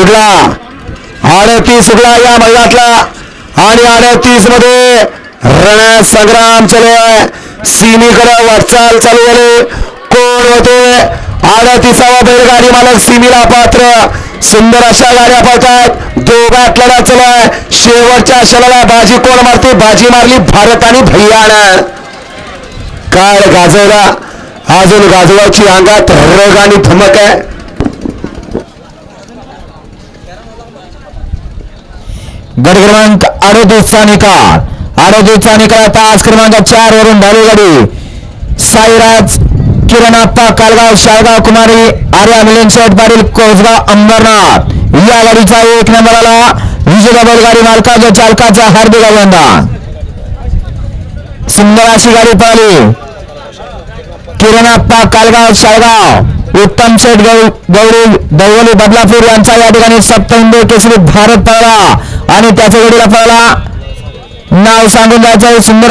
सुटला अडतीस सुटला या मैदानातला. आणि अडतीसमध्ये रण संग्राम चालू आहे. सीमीकडे वाटचाल चालू झाली. कोण होते? अडतीसावा बैलगाडी मालक सीमीला पात्र. सुंदर अशा गाड्या पळतात. दोघात लढा चालू आहे. शेवटच्या क्षणाला बाजी कोण मारते? बाजी मारली भारत आणि भैयानं. काय गाजवला? अजून गाजवाची अंगात रग आणि धमक आहे. गट क्रमांक अडोतीसचा निकाल अडोतीसचा निकाल तास क्रमांक चार वरून धावली गाडी. साईराज किरणाप्पा कालगाव शाळगाव कुमारी आर्या मिलन शेठ पाटील कोसगाव अंबरनाथ. या गाडीचा एक नंबरला विजेता बैलगाडी मालकाच्या चालकाचा हार्दिक अभिनंदन. सुंदर अशी गाडी पळाली किरणाप्पा कालगाव शाळगाव उत्तम शेठ गौ गौरी दौवली बदलापूर यांचा या ठिकाणी सप्त हिंदू केसरी भारत पळाला आणि त्याच्या गाडीला आपल्याला नाव सांगून द्यायचं सुंदर